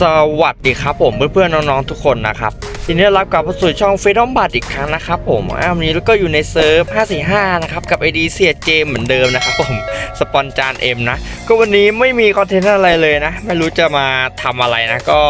สวัสดีครับผมเพื่อนๆน้องๆทุกคนนะครับทีนี้รับกลับมาสู่ช่องเฟดอมบัตอีกครั้งนะครับผมอ่าวันนี้แล้วก็อยู่ในเซิร์ฟ 545 นะครับ กับ ID เสียเจมเหมือนเดิมนะครับผมสปอนจานเอ็มนะ ก็วันนี้ไม่มีคอนเทนต์อะไรเลยนะ ไม่รู้จะมาทำอะไรนะ ก็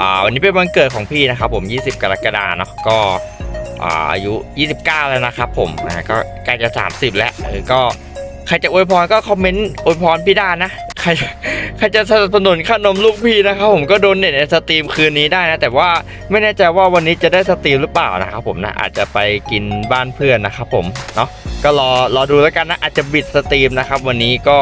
อ่าวันนี้เป็นวันเกิดของพี่นะครับผม 20 กรกฎาเนาะก็อ่าอายุ 29 แล้วนะครับผมก็ใกล้จะ 30 แล้วก็ใครจะอวยพรก็คอมเมนต์อวยพรพี่ด้นะ ใครใครจะสนับสนุนค่านมลูกพี่นะครับผมก็โดนเน็ตในสตรีมคืนนี้ได้นะ แต่ว่าไม่แน่ใจว่าวันนี้จะได้สตรีมหรือเปล่านะครับผมนะอาจจะไปกินบ้านเพื่อนนะครับผมเนาะก็รอรอดูแล้วกันนะอาจจะบิดสตรีมนะครับ วันนี้ก็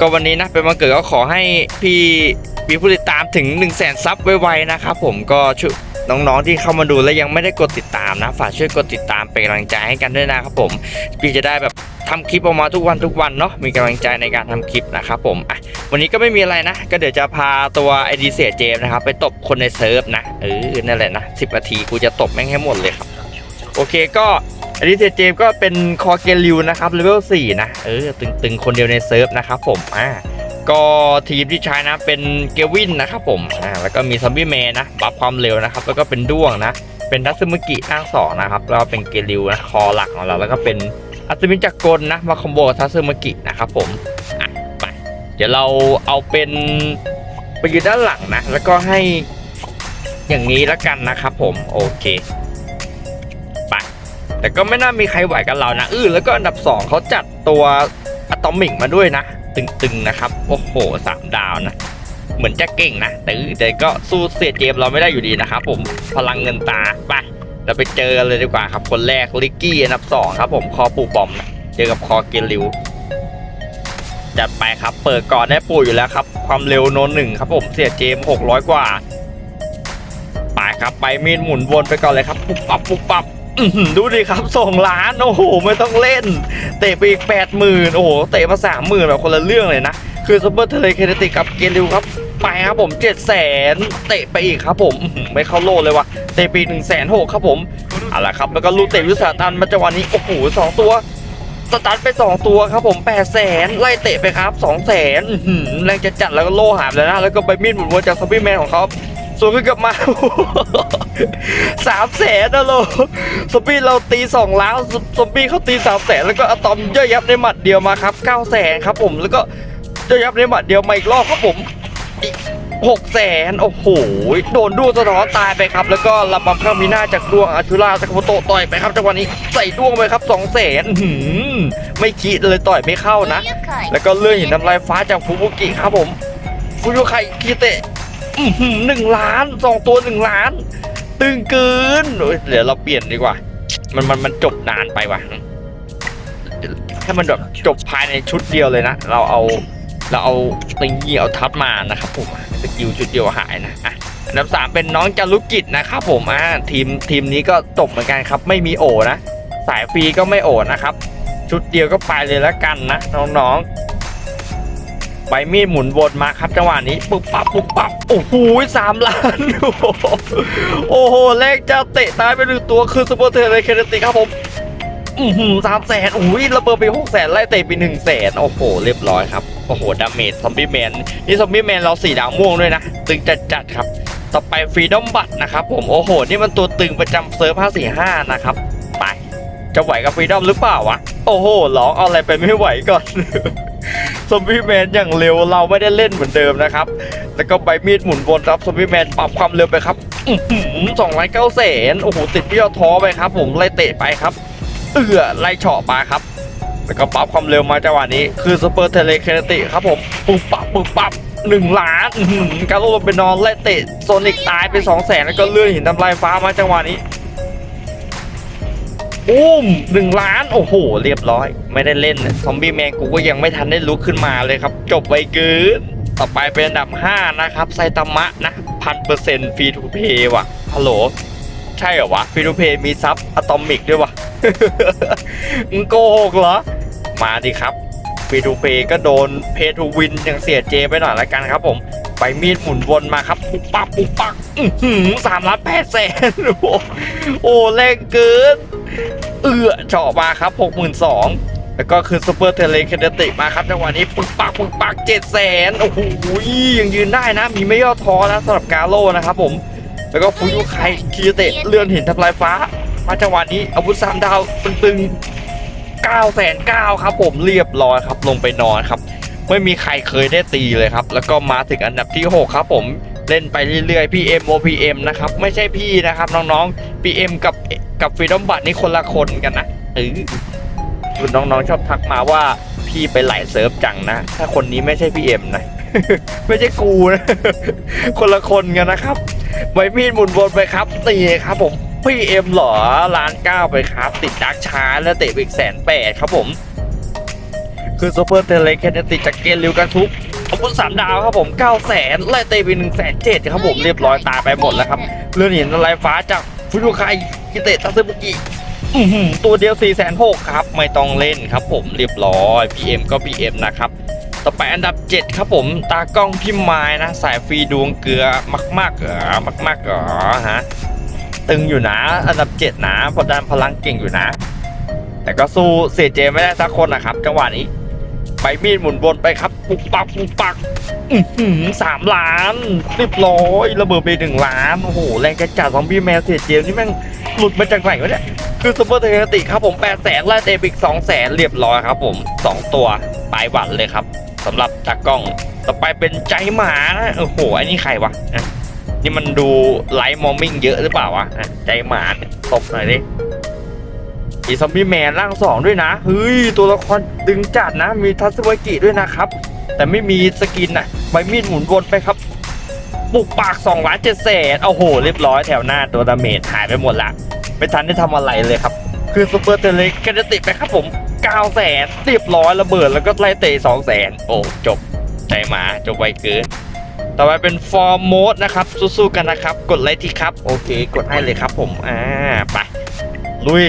ก็วันนี้นะเป็นวันเกิดก็ขอให้พี่มีผู้ติดตามถึง 1 0 0 0 0แสนซับไวๆนะครับผมก็ช่วย น้องๆที่เข้ามาดูแล้วยังไม่ได้กดติดตามนะ ฝากช่วยกดติดตามเป็นกำลังใจให้กันด้วยนะครับผม พี่จะได้แบบทำคลิปออกมาทุกวันทุกวันเนาะมีกำลังใจในการทำคลิปนะครับผมอะวันนี้ก็ไม่มีอะไรนะ ก็เดี๋ยวจะพาตัวไอดีเสียเจมนะครับไปตบคนในเซิร์ฟนะเออนั่นแหละนะสินาทีกูจะตบแม่งให้หมดเลยครับ โอเคก็ไอดีเสียเจมก็เป็นคอเกลิวนะครับเลเวล4นะ เออ ตึงๆ คนเดียวในเซิร์ฟนะครับผม อ่า ก็ทีมที่ใช้นะเป็นเกวินนะครับผมอ่าแล้วก็มีซัมบี้แมนนะบัฟความเร็วนะครับ แล้วก็เป็นด้วงนะ เป็นดัซซึมุกิร่างสองนะครับแล้วก็เป็นเกลิวนะคอหลักของเราแล้วก็เป็นอัศวินจักรกลนะมาคอมโบกับทัซซึมุกินะครับผมอะไปเดี๋ยวเราเอาเป็นไปอยืนด้านหลังนะ แล้วก็ให้อย่างนี้แล้วกันนะครับผมโอเคไปแต่ก็ไม่น่ามีใครไหวกับเรานะ อื้อแล้วก็อันดับ 2เขาจัดตัวอะตอมิกมาด้วยนะ ตึงๆนะครับ โอ้โหสามดาวนะ เหมือนจะเก่งนะแต่แต่ก็สู้เสียเจมเราไม่ได้อยู่ดีนะครับผมพลังเงินตาไปเราไปเจอกันเลยดีกว่าครับ คนแรกลิกกี้อันดับสองครับ ผมคอปูบอมนะเจอกับคอเกลิวจัดไปครับ เปิดก่อนได้ปูอยู่แล้วครับ ความเร็วโนนหนึ่งครับผมเสียเจมหกร้อยกว่าไปครับไปมีดหมุนวนไปก่อนเลยครับปุ๊บปับปุ๊บปับ ดูดิครับสองล้านโอ้โหไม่ต้องเล่น เตะไปอีกแปดหมื่นโอ้โหเตะมาสามหมื่นแบบคนละเรื่องเลยนะ คือซูเปอร์เทเลเคเนติกกับเกลิวครับ ไปครับผมเจ็ดแสนเตะไปอีกครับผมไม่เข้าโลดเลยว่ะเตะไปหนึ่งแสนหกครับผมเอาละครับ แล้วก็ลูกเตะวิสาตันมาจังหวะนี้โอ้โหสองตัวสตาร์ทไป 2 ตัวครับผม8 0 0แสนไล่เตะไปครับ2 0 0แสนแรงจะจัดแล้วก็โล่หามเลยนะ แล้วก็ใบมีดหมุนวนจากซอมบี้แมนของเขา ส่วนขึ้นกลับมาสามแสนนะโลซอมบี้เราตีสองล้านซอมบี้เขาตีสามแสนแล้วก็อะตอมย่อยยับในหมัดเดียวมาครับเก้าแสนครับผมแล้วก็ย่อยยับในหมัดเดียวมาอีกรอบครับผมอีกหกแสนโอ้โห โดนด้วงสะท้อนตายไปครับ แล้วก็ระบำข้างมีหน้าจากดวงอาชุราสกโมโตะต่อยไปครับจังหวะนี้ใส่ด้วงไปครับสองแสนไม่คิดเลยต่อยไม่เข้านะ แล้วก็เลื่อนหินทำลายฟ้าจากฟูบุกิครับผมฟูยุไคคิเตะอื้อ หนึ่งล้านสองตัวหนึ่งล้าน ตึงเกินเดี๋ยวเราเปลี่ยนดีกว่า มันมันมันจบนานไปว่ะถ้ามันแบบจบภายในชุดเดียวเลยนะ เราเอาเราเอาติงเหี่ยวทับมานะครับผมสกิลชุดเดียวหายนะอะอันดับสามเป็นน้องจารุกิจนะครับผมอ่าทีมทีมนี้ก็จบเหมือนกันครับ ไม่มีโอนะ สายฟรีก็ไม่โอนะครับ ชุดเดียวก็ไปเลยแล้วกันนะน้องๆ ใบมีดหมุนวนมาครับจังหวะนี้ปุ๊บปั๊บปุ๊บปั๊บโอ้โหสามล้านโอ้โหโอ้โหแรกจะเตะตายไปหนึ่งตัวคือสปอร์เทอร์ในเคเนติครับผมอือหือสามแสนโอ้ยระเบิดไปหกแสนไล่เตะไปหนึ่งแสนโอ้โห เรียบร้อยครับ โอ้โห ดาเมจซอมบี้แมน นี่ซอมบี้แมนเราสีดาวม่วงด้วยนะ ตึงจัดๆครับ ต่อไปฟรีดอมบัตนะครับผม โอ้โห นี่มันตัวตึงประจำเซิร์ฟ545นะครับ ไป จะไหวกับฟรีดอมหรือเปล่าวะ โอ้โห ร้องเอาอะไรไปไม่ไหวก่อน ซอมบี้แมนอย่างเร็วเราไม่ได้เล่นเหมือนเดิมนะครับ แล้วก็ใบมีดหมุนวนรับซอมบี้แมนปรับความเร็วไปครับสองร้อยเก้าแสนโอ้โหติดเบี้ยวท้อไปครับ ผมไล่เตะไปครับ เอื้อไล่เฉาะมาครับแล้วก็ปรับความเร็วมาจังหวะนี้คือสเปอร์เทเลเคเนติครับผมปุ๊บปับปุ๊บปับหนึ่งล้านอื้อหือการโลไปนอนไล่เตะโซนิกตายไปสองแสนแล้วก็เลื่อนหินทำลายฟ้ามาจังหวะนี้ อุ้มหนึ่งล้านโอ้โห เรียบร้อย ไม่ได้เล่นซอมบี้แมนกูก็ยังไม่ทันได้ลุกขึ้นมาเลยครับ จบไปเกินต่อไปเป็นอันดับ 5 นะครับไซตามะนะพันเปอร์เซ็นต์ฟรีทูเพย์ว่ะฮัลโหล ใช่เหรอวะฟรีทูเพย์มีซับอะตอมิกด้วยวะมึงโกหกเหรอ มาดิครับฟรีทูเพย์ก็โดนเพทูวินอย่างเสียเจไปหน่อยละกันครับผม ไปมีดหมุนวนมาครับ ปุ๊บปักปุ๊บปักสามล้านแปดแสนโอ้โหโอ้แรงเกิน เอือเจาะมาครับหกหมื่นสองแล้วก็คือซูเปอร์เทเลเคเดติมาครับจังหวะนี้ปึกปักปึกปักเจ็ดแสนโอ้โหยังยืนได้นะ มีไม่ย่อท้อนะสำหรับกาโลนะครับผม แล้วก็ฟูยุไคคีเตะเลื่อนหินทำลายฟ้า มาจังหวะนี้อาวุธสามดาวตึงๆ9แสน9ครับผมเรียบร้อยครับลงไปนอนครับ ไม่มีใครเคยได้ตีเลยครับ แล้วก็มาถึงอันดับที่ 6 ครับผมเล่นไปเรื่อยๆ PM OPM นะครับ ไม่ใช่พี่นะครับ น้องๆ PM กับกับฟรีดอมบัตนี่คนละคนกันนะเออคุณน้องๆชอบทักมาว่าพี่ไปไหลเซิร์ฟจังนะ ถ้าคนนี้ไม่ใช่ PM นะ ไม่ใช่กูนะ คนละคนกันนะครับไว้มีดหมุนวนไปครับตีครับผมพี่เอ็มเหรอล้านเก้าไปครับ ติดดักช้าแล้วเตะอีกแสนแปดครับผม คือซูเปอร์เทเลแคนติจากเกนริวกันทุกอาวุธสามดาวครับผม9 0 0แสนไล่เตะไป1 7 0 0 0ครับผมเรียบร้อยตายไปหมดแล้วครับเลื่อนหินอะไรฟ้าจากฟุยุไคกิเตะตาซึบุกิอื้อหือตัวเดียว4 6 0 0 0ครับ ไม่ต้องเล่นครับผมเรียบร้อย PM ก็ PM นะครับต่อไปอันดับ 7 ครับผมตากล้องพิมไม้นะ สายฟรีดวงเกลือมากๆเหรอมากๆเหรอฮะตึงอยู่นะ อันดับ 7 นะพอดันพลังเก่งอยู่นะ แต่ก็สู้เสียเจไม่ได้สักคนนะครับจังหวะนี้ ไปมีดหมุนวนไปครับปุกปักปุกปักหือสามล้านเรียบร้อยระเบิดไปหนึ่งล้านโอ้โหแรงกระจัดซอมบี้แมวเสียเจมนี่แม่งหลุดมาจากไหนวะเนี่ยคือซูเปอร์เทเลติครับผม8 0 0แสนไล่เตะไปอีก2 0 0แสนเรียบร้อยครับผม2ตัวปลายหวัดเลยครับสำหรับตากล้องต่อไปเป็นใจหมานะโอ้โหอันนี้ใครวะนี่มันดูไลท์มอมมิ่งเยอะหรือเปล่าวะใจหมานตบหน่อยดิ มีซอมบี้แมนร่างสองด้วยนะเฮ้ยตัวละครดึงจัดนะ มีทัศวกิด้วยนะครับ แต่ไม่มีสกินนะใบมีดหมุนวนไปครับปุกปาก2ล้านเจ็ดแสนโอ้โห เรียบร้อยแถวหน้าตัวดาเมจหายไปหมดละ ไม่ทันได้ทำอะไรเลยครับ คือซูเปอร์เทเลกจะติดไปครับผม9แสนเรียบร้อยระเบิดแล้วก็ไล่เตะ2แสนโอ้จบใจหมาจบไวเกินต่อไปเป็นฟอร์มโมดนะครับ สู้ๆกันนะครับ กดไลค์ที่ครับ โอเค กดให้เลยครับผม อ่า ไป ลุย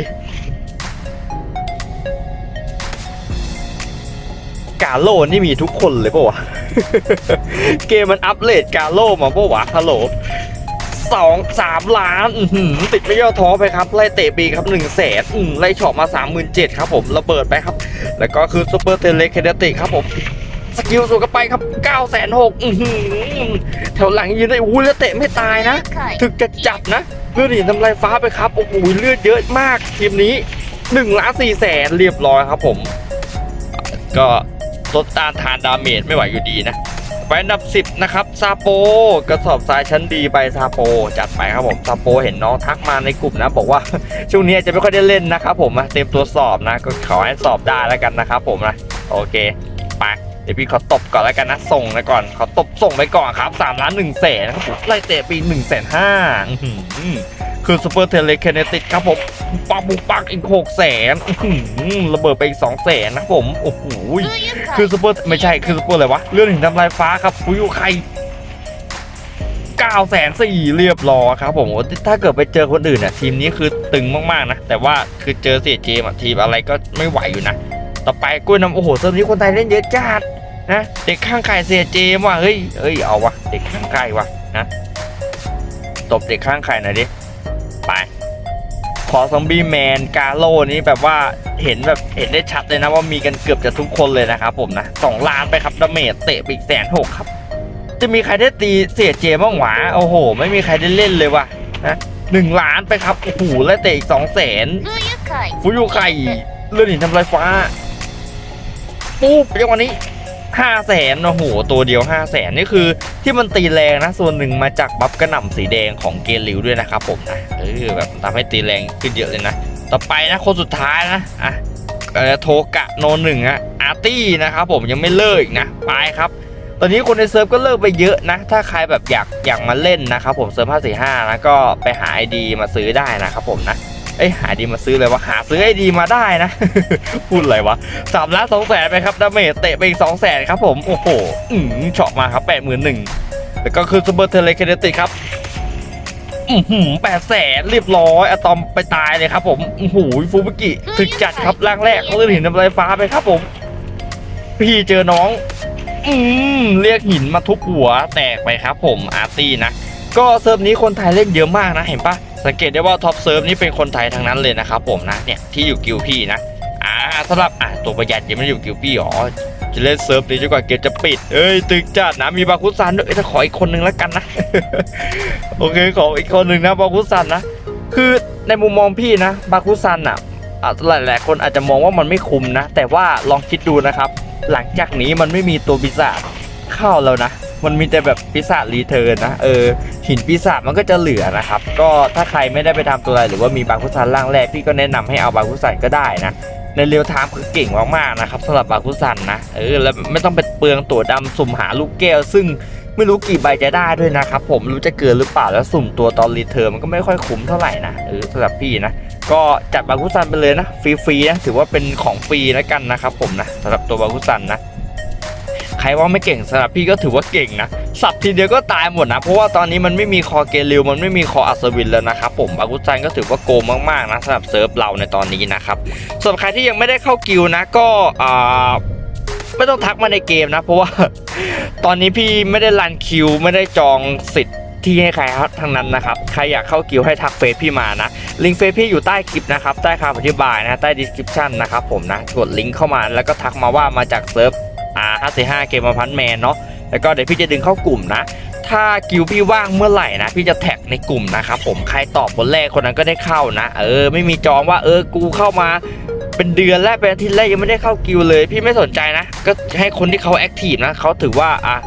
กาโลนี่มีทุกคนเลยปะวะ เกมมันอัปเดตกาโลมาปะวะฮัลโหลสองสามล้านอื้อหือติดไม่ย่อท้อไปครับ ไล่เตะปีครับหนึ่งแสนอืมไล่เฉาะมาสามหมื่นเจ็ดครับผม ระเบิดไปครับ แล้วก็คือซูเปอร์เทเลเคเดติครับผมสกิลสูงกันไปครับ9ก้าแสนหกแถวหลังยืนได้อู้แล้วเตะไม่ตายนะ ถึกจะจับนะเลือดหินทำลายฟ้าไปครับ โอ้โหเลือดเยอะมากทีมนี้1ล้าน4แสนเรียบร้อยครับผม ก็ ลดต้านทานดาเมจไม่ไหวอยู่ดีนะไปอันดับ 10 นะครับซาโป กระสอบทรายชั้นดีไปซาโป จัดไปครับผมซาโปเห็นน้องทักมาในกลุ่มนะ บอกว่า ช่วงนี้จะไม่ค่อยได้เล่นนะครับผมเตรียมตัวสอบนะ ก็ขอให้สอบได้แล้วกันนะครับผมนะ โอเคไป เดี๋ยวพี่ขอตบก่อนแล้วกันนะส่งนะก่อนขอตบส่งไปก่อนครับ3ล้าน1แสนครับผมไล่เตะปี1แสนห้าคือซูเปอร์เทเลเคเนติกครับผมปักบุกปักอีก6แสนระเบิดไปอีก2แสนนะผมโอ้โหคือซูเปอร์ไม่ใช่คือซูเปอร์อะไรวะเรื่องหินทำลายฟ้าครับฟูยุไคเก้าแสนสี่เรียบร้อยครับผมถ้าเกิดไปเจอคนอื่นเนี่ยทีมนี้คือตึงมากๆนะ แต่ว่าคือเจอเสียเจมทีมอะไรก็ไม่ไหวอยู่นะ ต่อไปกล้วยน้ำโอ้โหเซิร์ฟนี้คนไทยเล่นเยอะจัดนะเด็กข้างไข่เสียเจมว่ะเฮ้ยเฮ้ยเอาวะเด็กข้างไข่วะนะตบเด็กข้างไข่หน่อยดิไปขอซอมบี้แมนกาโลนี้แบบว่าเห็นแบบเห็นได้ชัดเลยนะว่ามีกันเกือบจะทุกคนเลยนะครับผมนะสองล้านไปครับดาเมจเตะไปอีกแสนหกครับ จะมีใครได้ตีเสียเจบ้างหวะโอ้โห ไม่มีใครได้เล่นเลยว่ะนะหนึ่งล้านไปครับโอ้โหแล้วเตะอีกสองแสนฟุยุไข่เลื่อนหินทำลายฟ้า ปุ๊บจังหวะนี้ห้าแสนโอ้โห ตัวเดียวห้าแสนนี่คือที่มันตีแรงนะ ส่วนหนึ่งมาจากบัฟกระหน่ำสีแดงของเกลิวด้วยนะครับผมนะเออแบบทำให้ตีแรงขึ้นเยอะเลยนะ ต่อไปนะคนสุดท้ายนะอะเออโทกะโนหนึ่งอะอาร์ตี้นะครับผมยังไม่เลิกอีกนะไปครับตอนนี้คนในเซิร์ฟก็เลิกไปเยอะนะ ถ้าใครแบบอยากอยากมาเล่นนะครับผมเซิร์ฟ545นะก็ไปหาไอดีมาซื้อได้นะครับผมนะ เอ้หาดีมาซื้อเลยว่าหาซื้อไอ้ดีมาได้นะ พูดอะไรวะสามล้านสองแสนไปครับดาเมจเตะไปอีกสองแสนครับผม โอ้โห อืมเฉาะมาครับแปดหมื่นหนึ่งแล้วก็คือซูเปอร์เทเลเคเนติครับอือหือแปดแสนเรียบร้อยอะตอมไปตายเลยครับผมโอ้โหฟูบุกิถึกจัดครับร่างแรกเขาเลือหินทำลายฟ้าไปครับผม พี่เจอน้อง อืมเรียกหินมาทุบหัวแตกไปครับผมอาร์ตี้นะ ก็เซิร์ฟนี้คนไทยเล่นเยอะมากนะเห็นปะ สังเกตได้ว่าท็อปเซิร์ฟนี้เป็นคนไทยทั้งนั้นเลยนะครับผมนะเนี่ยที่อยู่กิลพี่นะอ่าสำหรับอ่าตัวประหยัดยังไม่อยู่กิวพี่หรอจะเล่นเซิร์ฟนี้จนกว่าเกมจะปิดเอ้ยตึกจัดนะมีบาคุซันด้วยเอ้ยถ้าขออีกคนนึงแล้วกันนะโอเคขออีกคนหนึ่งนะบาคุซันนะคือในมุมมองพี่นะบาคุซันอะอะหลายๆคนอาจจะมองว่ามันไม่คุ้มนะ แต่ว่าลองคิดดูนะครับ หลังจากนี้มันไม่มีตัวปีศาจเข้าแล้วนะ มันมีแต่แบบปีศาจรีเทิร์นนะเออหินปีศาจมันก็จะเหลือนะครับ ก็ถ้าใครไม่ได้ไปทำตัวอะไรหรือว่ามีบาคุซันร่างแรกพี่ก็แนะนำให้เอาบาคุซันก็ได้นะในเรียวไทม์คือเก่งมากๆนะครับสำหรับบาคุซันนะเออแล้วไม่ต้องไปเปลืองตัวดำสุ่มหาลูกแก้ว ซึ่งไม่รู้กี่ใบจะได้ด้วยนะครับผมรู้จะเกินหรือเปล่าแล้วสุ่มตัวตอนรีเทิร์นมันก็ไม่ค่อยคุ้มเท่าไหร่นะเออสำหรับพี่นะก็จัดบาคุซันไปเลยนะฟรีๆนะถือว่าเป็นของฟรีแล้วกันนะครับผมนะสำหรับตัวบาคุซันนะ ใครว่าไม่เก่งสำหรับพี่ก็ถือว่าเก่งนะสับทีเดียวก็ตายหมดนะ เพราะว่าตอนนี้มันไม่มีคอเกลิวมันไม่มีคออัศวินแล้วนะครับผมบากุซันก็ถือว่าโกงมากๆนะสำหรับเซิร์ฟเราในตอนนี้นะครับส่วนใครที่ยังไม่ได้เข้ากิลนะก็อ่าไม่ต้องทักมาในเกมนะ เพราะว่าตอนนี้พี่ไม่ได้รันคิวไม่ได้จองสิทธิ์ที่ให้ใครทั้งนั้นนะครับ ใครอยากเข้ากิลให้ทักเฟซพี่มานะ ลิงก์เฟซพี่อยู่ใต้คลิปนะครับ ใต้คำอธิบายนะ ใต้ description นะครับผมนะ กดลิงก์เข้ามาแล้วก็ทักมาว่ามาจากเซิร์ฟ อ่า545เกมพันแมนเนาะแล้วก็เดี๋ยวพี่จะดึงเข้ากลุ่มนะ ถ้ากิวพี่ว่างเมื่อไหร่นะ พี่จะแท็กในกลุ่มนะครับผมใครตอบคนแรกคนนั้นก็ได้เข้านะ เออ ไม่มีจองว่าเออกูเข้ามาเป็นเดือนแรกเป็นอาทิตย์แรกยังไม่ได้เข้ากิวเลย พี่ไม่สนใจนะ ก็ให้คนที่เขาแอคทีฟนะเขาถือว่าอะ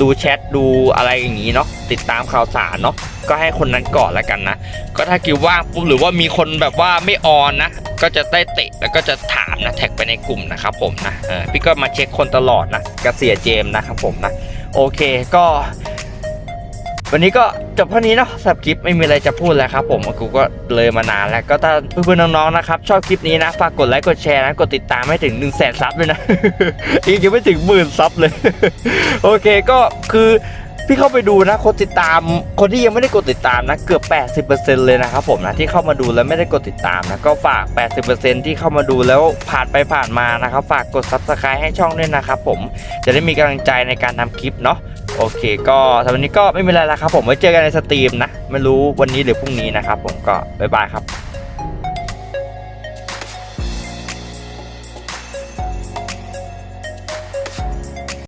ดูแชทดูอะไรอย่างนี้เนาะติดตามข่าวสารเนาะก็ให้คนนั้นก่อนแล้วกันนะ ก็ถ้ากิวว่างปุ๊บหรือว่ามีคนแบบว่าไม่ออนนะ ก็จะได้เตะแล้วก็จะถามนะแท็กไปในกลุ่มนะครับผมนะเออพี่ก็มาเช็คคนตลอดนะกระเสียเจมส์นะครับผมนะโอเคก็ วันนี้ก็จบเท่านี้เนาะสำหรับคลิปไม่มีอะไรจะพูดแล้วครับผมกูก็เลยมานานแล้วก็ถ้าเพื่อนๆน้องๆนะครับชอบคลิปนี้นะฝากกดไลค์กดแชร์นะกดติดตามให้ถึง1นึ่งแสนซับด้วยนะอีกยังไม่ถึงหมื่นซับเลย โอเคก็คือพี่เข้าไปดูนะคนติดตามคนที่ยังไม่ได้กดติดตามนะเกือบ 80%เลยนะครับผมนะที่เข้ามาดูแล้วไม่ได้กดติดตามนะก็ฝาก 80%ที่เข้ามาดูแล้วผ่านไปผ่านมานะครับฝากกด Subscribe ให้ช่องด้วยนะครับผมจะได้มีกำลังใจในการทำคลิปเนาะ โอเค ก็สำหรับวันนี้ก็ไม่มีอะไรแล้วครับผมไว้เจอกันในสตรีมนะ ไม่รู้วันนี้หรือพรุ่งนี้นะครับผมก็บ๊ายบายครับ